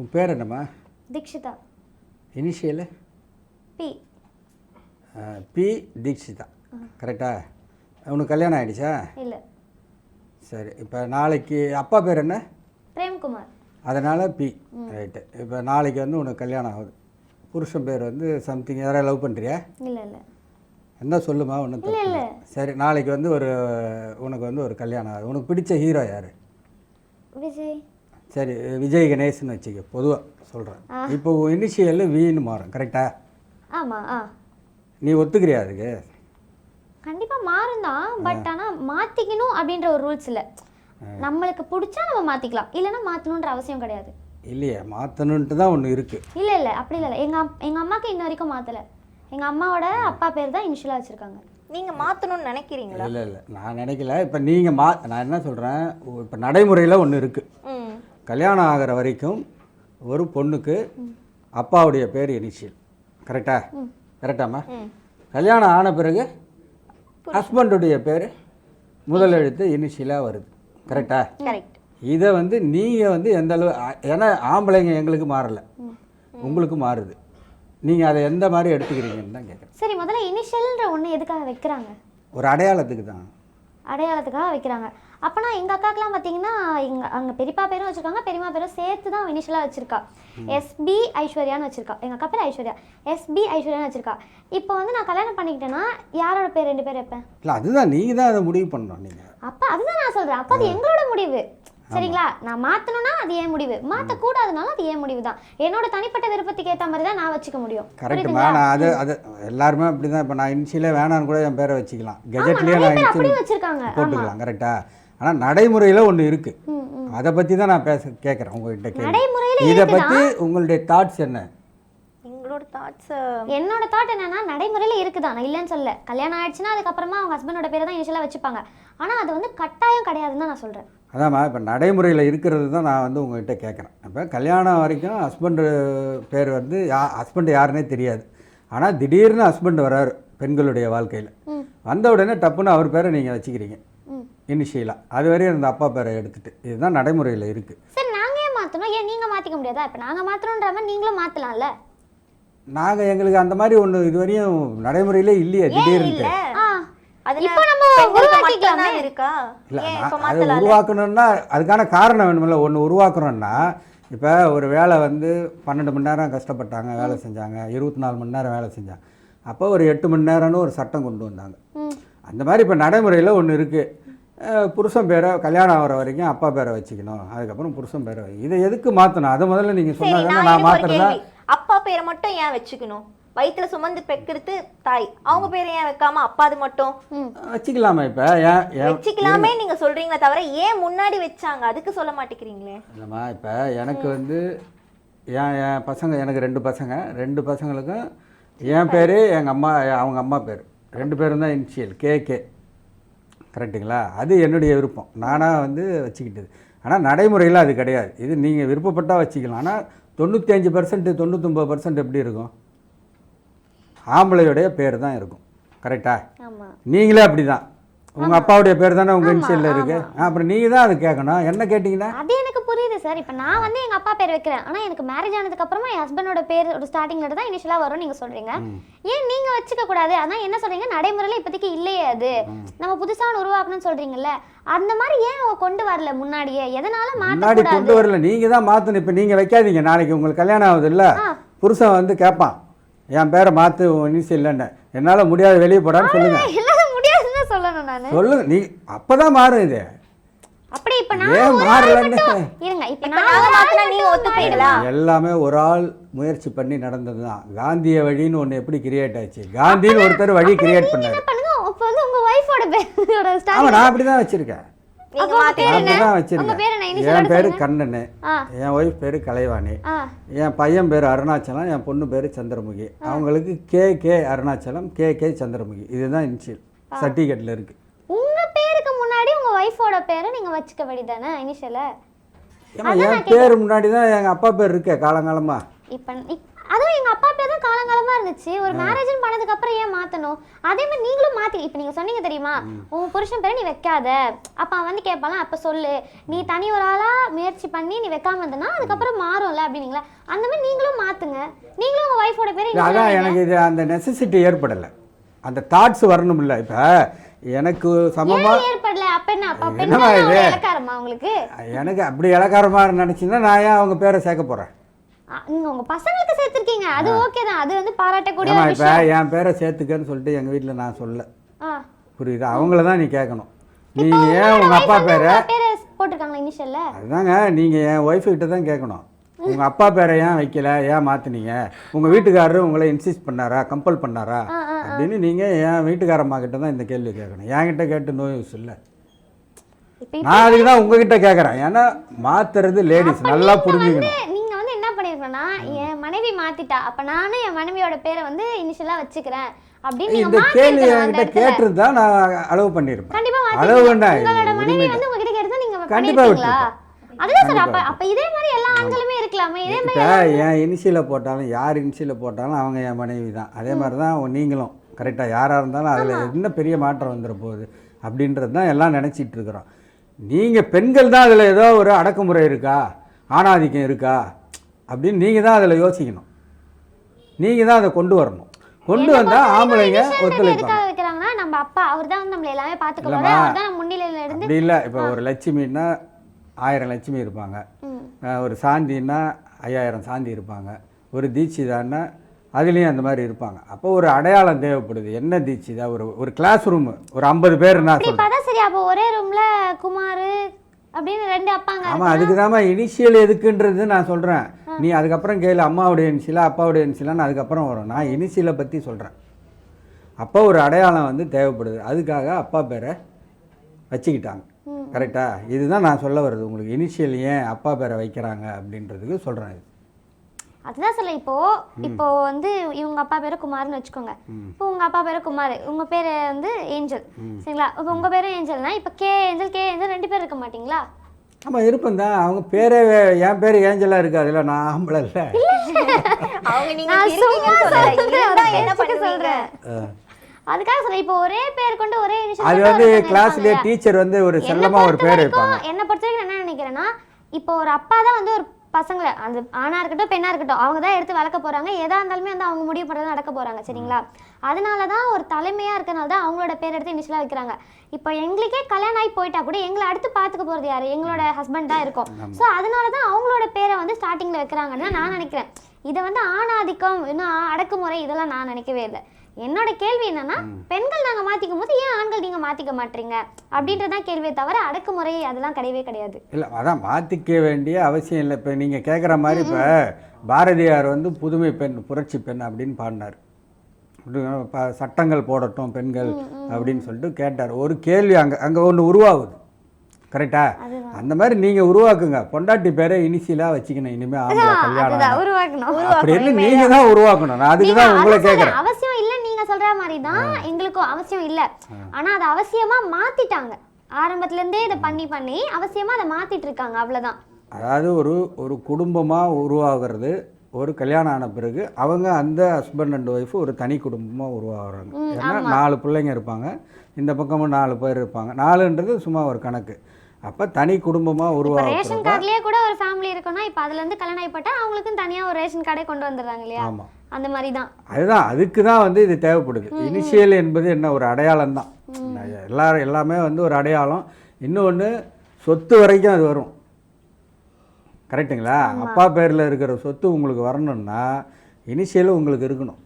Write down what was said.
உன் பேர் என்னம்மா? Dikshitha. Initial? P. P. Dikshitha. கரெக்டா? உனக்கு கல்யாணம் ஆயிடுச்சா? இல்லை. சரி இப்போ நாளைக்கு அப்பா பேர் என்ன? பிரேம்குமார். அதனால் பி. ரைட்டு. இப்போ நாளைக்கு வந்து உனக்கு கல்யாணம் ஆகுது. புருஷன் பேர் வந்து சம்திங் யாராவது லவ் பண்ணுறியா இல்லை இல்லை. என்ன சொல்லுமா? ஒன்றும். சரி நாளைக்கு வந்து ஒரு உனக்கு வந்து ஒரு கல்யாணம் ஆகுது. உனக்கு பிடிச்ச ஹீரோ யார்? விஜய். சரி விஜய் கணேஷ்னு வச்சுக்க பொதுவாக சொல்கிறேன் இப்போ இனிஷியல் வின்னு மாறும் கரெக்டா ஆமாம் ஆ. நீ ஒத்துக்கிறியா அதுக்கு? கண்டிப்பாக மாறும் தான் பட் ஆனால் மாற்றிக்கணும் அப்படின்ற ஒரு ரூல்ஸ் இல்லை. நம்மளுக்கு பிடிச்சா நம்ம மாற்றிக்கலாம் இல்லைன்னா மாற்றணுன்ற அவசியம் கிடையாது. இல்லையே மாற்றணுன்ட்டு தான் ஒன்று இருக்குது இல்லை இல்லை அப்படி இல்லை எங்கள் எங்கள் அம்மாவுக்கு இன்ன வரைக்கும் மாற்றலை எங்கள் அம்மாவோட அப்பா பேர் தான் இனிஷியலாக வச்சுருக்காங்க. நீங்க மாத்தணும்னு நினைக்கிறீங்களா? இல்லை இல்லை நான் நினைக்கல. இப்போ நீங்கள் மா நான் என்ன சொல்கிறேன் இப்போ நடைமுறையில் ஒன்று இருக்குது கல்யாணம் ஆகிற வரைக்கும் ஒரு பொண்ணுக்கு அப்பாவுடைய பேர் இனிஷியல். கரெக்டா கரெக்டாம்மா கல்யாணம் ஆன பிறகு ஹஸ்பண்டுடைய பேர் முதல் எழுத்து இனிஷியலாக வருது. கரெக்டா கரெக்ட் இதை வந்து நீங்கள் வந்து எந்த அளவு ஏன்னா ஆம்பளைங்க எங்களுக்கு மாறலை. உங்களுக்கு மாறுது. நீங்கள் அதை எந்த மாதிரி எடுத்துக்கிறீங்கன்னு தான் கேட்குறேன் சரி முதல்ல இனிஷியல்ன்ற ஒன்று எதுக்காக வைக்கிறாங்க? ஒரு அடையாளத்துக்கு தான். அடையாளத்துக்காக வைக்கிறாங்க. அப்போனா எங்கள் அக்காக்கெலாம் பார்த்தீங்கன்னா எங்கள் அங்கே பெரியப்பா பேரும் வச்சுருக்காங்க. பெரியம்மா பேரும் சேர்த்து தான் இனிஷியலாக வச்சுருக்கா. எஸ்பி ஐஸ்வர்யான்னு வச்சுருக்கா. எங்கள் அக்கா பேர் ஐஸ்வர்யா. எஸ்பி ஐஸ்வர்யான்னு வச்சுருக்கா. இப்போ வந்து நான் கல்யாணம் பண்ணிக்கிட்டேன்னா யாரோட பேர் ரெண்டு பேர் வைப்பேன்? இல்லை அதுதான் நீங்கள் தான் அதை முடிவு பண்ணணும் நீங்கள் அப்போ அதுதான் நான் சொல்கிறேன் அப்போ அது எங்களோட முடிவு. சரிங்களா? நான் மாற்றணும்னா அது ஏன் முடிவு. மாற்றக்கூடாதுனாலும் அது ஏன் முடிவு தான். என்னோட தனிப்பட்ட விருப்பத்துக்கு ஏற்ற மாதிரி தான் நான் வச்சுக்க முடியும். கரெக்டுமா நான் அது அது எல்லாருமே அப்படி தான் இப்போ நான் இனிஷியலே வேணான்னு கூட என் பேரை வச்சுக்கலாம். கெஜெட்லேயே நான் அப்படி இனிஷியல் வச்சுருக்காங்க. போட்டுக்கலாம் கரெக்டா ஆனால் நடைமுறையில் ஒன்று இருக்குது அதை பற்றி தான் நான் பேச கேட்குறேன் உங்ககிட்ட கேள்வி. நடைமுறையில இதை பற்றி உங்களுடைய தாட்ஸ் என்ன? எங்களோட தாட்ஸ் என்னோட தாட் என்னன்னா நடைமுறையில் இருக்குதான் நான் இல்லைன்னு சொல்ல கல்யாணம் ஆயிடுச்சுன்னா அதுக்கப்புறமா அவங்க ஹஸ்பண்டோட பேரை தான் இனிஷியலாக வச்சுப்பாங்க. ஆனால் அது வந்து கட்டாயம் கிடையாதுன்னு தான் நான் சொல்கிறேன் அதாம்மா இப்போ நடைமுறையில் இருக்கிறது தான் நான் வந்து உங்ககிட்ட கேட்குறேன் இப்போ கல்யாணம் வரைக்கும் ஹஸ்பண்டு பேர் வந்து யா ஹஸ்பண்ட் யாருன்னே தெரியாது. ஆனால் திடீர்னு ஹஸ்பண்ட் வராரு பெண்களுடைய வாழ்க்கையில். வந்த உடனே டப்புன்னு அவர் பேரை நீங்கள் வச்சுக்கிறீங்க. இனிஷியலாக அது வரையும் இருந்த அப்பா பேரை எடுத்துட்டு. இதுதான் நடைமுறையில் இருக்குது சரி நாங்கள் ஏன் மாற்றணும் ஏன் நீங்கள் மாற்றிக்க முடியாதா? இப்போ நாங்கள் மாற்றணுன்ற மாதிரி நீங்களும் மாற்றலாம்ல நாங்கள் எங்களுக்கு அந்த மாதிரி ஒன்று இது வரையும் நடைமுறையிலே இல்லையே திடீர்னு உருவாக்கணும்னா அதுக்கான காரணம் வேணுமில்ல ஒன்று உருவாக்கணும்னா இப்போ ஒரு வேலை வந்து பன்னெண்டு மணி நேரம் கஷ்டப்பட்டாங்க வேலை செஞ்சாங்க. இருபத்தி நாலு மணி நேரம் வேலை செஞ்சாங்க. அப்போ ஒரு எட்டு மணி நேரம்னு ஒரு சட்டம் கொண்டு வந்தாங்க. ம். அந்த மாதிரி இப்போ நடைமுறையில் ஒன்று இருக்குது புருஷன் பேரை கல்யாணம் ஆகிற வரைக்கும் அப்பா பேரை வச்சுக்கணும். அதுக்கப்புறம் புருஷன் பேரை இதை எதுக்கு மாற்றணும் அதை முதல்ல நீங்கள் சொன்னாங்க நான் மாற்றுறதா அப்பா பேரை மட்டும் ஏன் வச்சுக்கணும்? வயித்துல சுமந்து பெக்கிறது தாய். அவங்க பேரை ஏன் வைக்காம அப்பாது மட்டும்? ம். வச்சுக்கலாமா இப்போ. ஏன் ஏன் வச்சுக்கலாமே நீங்க சொல்றீங்களே தவிர ஏன் முன்னாடி வச்சாங்க? அதுக்கு சொல்ல மாட்டேங்கிறீங்களே. இல்லைம்மா இப்போ எனக்கு வந்து என் என் பசங்க எனக்கு ரெண்டு பசங்க. ரெண்டு பசங்களுக்கும் என் பேர் எங்கள் அம்மா அவங்க அம்மா பேர். ரெண்டு பேரும் தான் இனிஷியல் கே கே கரெக்டுங்களா அது என்னுடைய விருப்பம். நானாக வந்து வச்சுக்கிட்டது. ஆனால் நடைமுறையில் அது கிடையாது. இது நீங்கள் விருப்பப்பட்டால் வச்சுக்கலாம். ஆனால் தொண்ணூற்றி பர்சன்ட் தொண்ணூத்தொம்பது பர்சன்ட் எப்படி இருக்கும்? ஆம்பளையுடைய பேர் தான் இருக்கும். கரெக்டா ஆமாம் நீங்களே அப்படி தான் உங்கள் அப்பாவுடைய பேர் தானே உங்கள் இனிஷியலில் இருக்குது அப்புறம் நீங்கள் தான் அது கேட்கணும். என்ன கேட்டிங்கன்னா? அது எனக்கு புரியுது சார் இப்போ நான் வந்து எங்கள் அப்பா பேர் வைக்கிறேன். ஆனால் எனக்கு மேரேஜ் ஆனதுக்கு அப்புறமா என் ஹஸ்பண்டோட பேர் ஒரு ஸ்டார்டிங் லெட்டர் தான் இனிஷியலாக வரும் நீங்கள் சொல்கிறீங்க ஏன் நீங்கள் வச்சுக்க கூடாது? அதான் என்ன சொல்கிறீங்க நடைமுறையில் இப்போதைக்கு இல்லையே அது. நம்ம புதுசாக உருவாக்கணும்னு சொல்கிறீங்கல்ல அந்த மாதிரி ஏன் அவங்க கொண்டு வரல முன்னாடியே? எதனால முன்னாடி கொண்டு வரல. நீங்கள் தான் மாற்றணும் இப்போ நீங்கள் வைக்காதீங்க. நாளைக்கு உங்களுக்கு கல்யாணம் ஆகுது இல்லை. புருஷன் வந்து கேட்பான் என் பேரை மாற்று இனிஷியல் இல்லைன்னு என்னால் முடியாது வெளியே போடான்னு சொல்லுங்கள் சொல்லணும் நான். சொல்லுங்க நீ அப்போ தான் மாறும் இது. அப்படி இப்போ நான் மாறலன்னு? இருங்க இப்போ நான் மாத்தினா நீங்க மட்டும் ஒத்துப்பீங்களா எல்லாமே ஒரு ஆள் முயற்சி பண்ணி நடந்தது தான் காந்திய வழின்னு ஒன்று எப்படி கிரியேட் ஆச்சு? காந்தின்னு ஒருத்தர் வழி கிரியேட் பண்ணார். இப்போ வந்து உங்க ஒய்ஃபோட பேரோட ஆமாம் ஸ்டார்டிங் நான் அப்படி தான் வச்சுருக்கேன். அப்போ என் பேர் கண்ணனு. என் ஒய்ஃப் பேர் கலைவாணி. என் பையன் பேர் அருணாச்சலம் என் பொண்ணு பேர் சந்திரமுகி. அவங்களுக்கு K K Arunachalam K K Chandramukhi. இதுதான் இனிஷியல் சர்டிஃபிகேட்டில் இருக்குது உங்க பேருக்கு முன்னாடி உங்க ஒய்ஃபோட பேரை நீங்க வச்சுக்க வேண்டியதானே இனிஷியல ஏன்னா என் பேர் முன்னாடி தான் எங்கள் அப்பா பேர் இருக்கே காலங்காலமாக இப்போ இப்- அதுவும் எங்க அப்பா பேர் தான் காலங்காலமா இருந்துச்சு. ஒரு மேரேஜ்னு பண்ணதுக்கு அப்புறம் ஏன் மாத்தணும்? அதே மாதிரி நீங்களும் மாத்தி இப்ப நீங்க சொன்னீங்க தெரியுமா? உன் புருஷன் பேரை நீ வைக்காத. அப்ப அவன் வந்து கேட்பாலாம் அப்ப சொல்லு. நீ தனி ஒரு ஆளா முயற்சி பண்ணி நீ வைக்காம இருந்தனா அதுக்கப்புறம் மாறும்ல அப்படின்னீங்களா? அந்த மாதிரி நீங்களும் மாத்துங்க. நீங்களும் உங்க ஒய்ஃபோட பேரை அதான் எனக்கு இது அந்த நெசசிட்டி ஏற்படலை. அந்த தாட்ஸ் வரணும்ல இப்போ? எனக்கு சமமாக ஏன் ஏற்படல? அப்ப என்ன? அப்ப அப்ப என்னம்மா என்ன இது? எனக்கு அப்படி இலக்காரமாக நினச்சிங்கன்னா நான் ஏன் அவங்க பேரை சேர்க்க போகிறேன் அ, நீங்க உங்க பசங்களுக்கு சேர்த்திருக்கீங்க. அது ஓகே தான். அது வந்து பாராட்டக்கூடிய இப்போ என் பேரை சேர்த்துக்கன்னு சொல்லிட்டு எங்கள் வீட்டில் நான் சொல்ல. புரியுதா? அவங்கள தான் நீ கேட்கணும். நீங்கள் ஏன் உங்கள் அப்பா பேரை போட்டிருக்காங்களா இனிஷியல்ல அதுதாங்க நீங்கள் என் ஒய்ஃபு கிட்ட தான் கேட்கணும். உங்கள் அப்பா பேரை ஏன் வைக்கல? ஏன் மாற்றினீங்க உங்கள் வீட்டுக்காரரு உங்களை இன்சிஸ்ட் பண்ணாரா? கம்பல் பண்ணாரா? அப்படின்னு நீங்கள் என் வீட்டுக்காரம்மா கிட்ட தான் இந்த கேள்வி கேட்கணும். என்கிட்ட கேட்டு நோய் யூஸ் இல்லை. நான் அதுக்கு தான் உங்ககிட்ட கேட்குறேன். ஏன்னா மாத்துறது லேடிஸ் நல்லா புரிஞ்சுக்கணும் வந்து நீங்க வந்து என்ன பண்ணிருக்கணும்னா என் மனைவி மாத்திட்டா. அப்ப நானும் என் மனைவியோட பேரை வந்து இனிஷியலா வச்சுக்கிறேன். அப்படின்னு நீங்க இந்த கேள்வி என்கிட்ட. கேட்டிருந்தா நான் அளவு பண்ணியிருப்பேன் அளவு. வேண்டாம் உங்களோட இது? அதுதான் சார் அப்ப அப்ப இதே மாதிரி எல்லா ஆண்களுமே இருக்கலாமே. இதே மாதிரி என் இனிஷியலை போட்டாலும் யார் இனிஷியலை போட்டாலும் அவங்க என் மனைவி தான். அதே மாதிரி தான் நீங்களும். கரெக்டாக யாராக இருந்தாலும் அதில் என்ன பெரிய மாற்றம் வந்துட போகுது அப்படின்றது தான் எல்லாம் நினச்சிட்டு இருக்கிறோம். நீங்கள் பெண்கள் தான் அதில் ஏதோ ஒரு அடக்குமுறை இருக்கா? ஆணாதிக்கம் இருக்கா? அப்படின்னு நீங்கள் தான் அதில் யோசிக்கணும். நீங்கள் தான் அதை கொண்டு வரணும். கொண்டு வந்தால் ஆம்பளைங்க ஒத்துழைப்பாங்க. நம்ம அப்பா அவர் தான் வந்து நம்மள எல்லாமே இருந்து அப்படி இல்லை. இப்போ ஒரு லட்சுமின்னா ஆயிரம் லட்சுமி இருப்பாங்க. ஒரு சாந்தின்னா ஐயாயிரம் சாந்தி இருப்பாங்க. ஒரு தீட்சிதான்னா அதுலேயும் அந்த மாதிரி இருப்பாங்க. அப்போ ஒரு அடையாளம் தேவைப்படுது. என்ன தீட்சிதா? ஒரு ஒரு கிளாஸ் ரூமு ஒரு ஐம்பது பேர் நான் சொல்கிறேன் சரி அப்போ ஒரே ரூம்ல குமார் அப்படின்னு ரெண்டு அப்பாங்க. ஆமாம் அதுக்கு தாம்மா இனிஷியல் எதுக்குன்றது நான் சொல்கிறேன் நீ அதுக்கப்புறம் கேளு அம்மாவுடைய இனிஷியலா அப்பாவுடைய இனிஷியலான்னு அதுக்கப்புறம் வரும். நான் இனிஷியலை பற்றி சொல்கிறேன் அப்போ ஒரு அடையாளம் வந்து தேவைப்படுது. அதுக்காக அப்பா பேரை வச்சுக்கிட்டாங்க. கரெக்டா? இதுதான் நான் சொல்ல வருது உங்களுக்கு இனிஷியல் ஏன் அப்பா பேரை வைக்கிறாங்க அப்படின்றதுக்கு சொல்கிறேன் இது. அதுதான் சொல்ல இப்போ இப்போ வந்து இவங்க அப்பா பேரு குமார்னு வச்சுக்கோங்க. இப்போ உங்க அப்பா பேரு குமார் உங்க பேரு வந்து ஏஞ்சல். சரிங்களா? இப்போ உங்க பேரும் ஏஞ்சல்னா இப்போ கே ஏஞ்சல் கே ஏஞ்சல் ரெண்டு பேர் இருக்க மாட்டீங்களா? ஆமாம் இருப்பேன் தான் அவங்க பேரே என் பேர் ஏஞ்சலாக இருக்காதுல்ல நான் ஆம்பளை இல்லை. அவங்க நீங்க நான் இருக்கீங்கன்னு சும்மா சொல்லல. சொல்றேன், இருந்தா ஒரு என்ன சொல்றேன். அதுக்காக சொல்ல இப்போ ஒரே பேர் கொண்டு ஒரே அது வந்து இல்லையா? டீச்சர் வந்து ஒரு என்னை செல்லமாக ஒரு பேர் வைப்பாங்க என்னை பொறுத்த வரைக்கும் என்ன நினைக்கிறேன்னா இப்போ ஒரு அப்பா தான் வந்து ஒரு பசங்களை அந்த ஆணா இருக்கட்டும் பெண்ணா இருக்கட்டும் அவங்க தான் எடுத்து வளர்க்க போறாங்க. எதா இருந்தாலுமே வந்து அவங்க முடிவு பண்ணுறது நடக்க போறாங்க சரிங்களா? அதனால தான் ஒரு தலைமையா இருக்கனால தான் அவங்களோட பேர் எடுத்து இனிஷியலாக வைக்கிறாங்க. இப்போ எங்களுக்கே கல்யாணம் ஆகி போயிட்டா கூட எங்களை அடுத்து பார்த்துக்க போறது யாரு? எங்களோட ஹஸ்பண்ட் தான் இருக்கும். ஸோ அதனால தான் அவங்களோட பேரை வந்து ஸ்டார்டிங்ல வைக்கிறாங்கன்னு நான் நினைக்கிறேன். இதை வந்து ஆணாதிக்கம் இன்னும் அடக்குமுறை இதெல்லாம் நான் நினைக்கவே இல்லை. என்னோட கேள்வி என்னன்னா பெண்கள் நாங்க மாத்திக்கும் போது ஏன் ஆண்கள் நீங்க மாத்திக்க மாட்டீங்க? அப்படின்றதான் கேள்வியே தவிர அடக்குமுறை அதெல்லாம் கிடையவே கிடையாது. இல்லை அதான் மாற்றிக்க வேண்டிய அவசியம் இல்லை. இப்போ நீங்கள் கேட்குற மாதிரி இப்போ பாரதியார் வந்து புதுமை பெண் புரட்சி பெண் அப்படின்னு பாடினார். அப்படி சட்டங்கள் போடட்டும் பெண்கள் அப்படின்னு சொல்லிட்டு கேட்டார். ஒரு கேள்வி அங்கே அங்கே ஒன்று உருவாகுது. கரெக்டா? அந்த மாதிரி நீங்கள் உருவாக்குங்க. பொண்டாட்டி பேரை இனிஷியலாக வச்சுக்கணும். இனிமேல் ஆம்பளை கல்யாணம் அப்படின்னு நீங்கள் தான் உருவாக்கணும். நான் அதுக்கு தான் நீங்க உங்களை அவசியம் கேட்குறேன் சொல்ற மாதிரி தான் எங்களுக்கும் அவசியம் இல்ல. ஆனா அது அவசியமா மாத்திட்டாங்க. ஆரம்பத்துல இருந்தே இதை பண்ணி பண்ணி அவசியமா அதை மாத்திட்டு இருக்காங்க அவ்வளவுதான். அதாவது ஒரு ஒரு குடும்பமாக உருவாகிறது ஒரு கல்யாணம் ஆன பிறகு அவங்க அந்த ஹஸ்பண்ட் அண்ட் ஒய்ஃபு ஒரு தனி குடும்பமாக உருவாகுறாங்க. ஏன்னா நாலு பிள்ளைங்க இருப்பாங்க. இந்த பக்கமும் நாலு பேர் இருப்பாங்க. நாலுன்றது சும்மா ஒரு கணக்கு. அப்போ தனி குடும்பமாக உருவாகிறது ரேஷன் கார்டுலயே கூட ஒரு ஃபேமிலி இருக்குன்னா இப்ப அதுல இருந்து கல்யாணம் ஆயிப்பட்டா அவங்களுக்கும் தனியா ஒரு ரேஷன் கார்டே கொண்டு வந்துடுறாங்க இல்லையா? ஆமாம் அந்த மாதிரி தான் அதுதான் அதுக்கு தான் வந்து இது தேவைப்படுது. இனிஷியல் என்பது என்ன ஒரு அடையாளம் தான் எல்லாரும் எல்லாமே வந்து ஒரு அடையாளம். இன்னொன்று சொத்து வரைக்கும் அது வரும். கரெக்ட்டுங்களா? அப்பா பேரில் இருக்கிற சொத்து உங்களுக்கு வரணும்னா இனிஷியலும் உங்களுக்கு இருக்கணும்.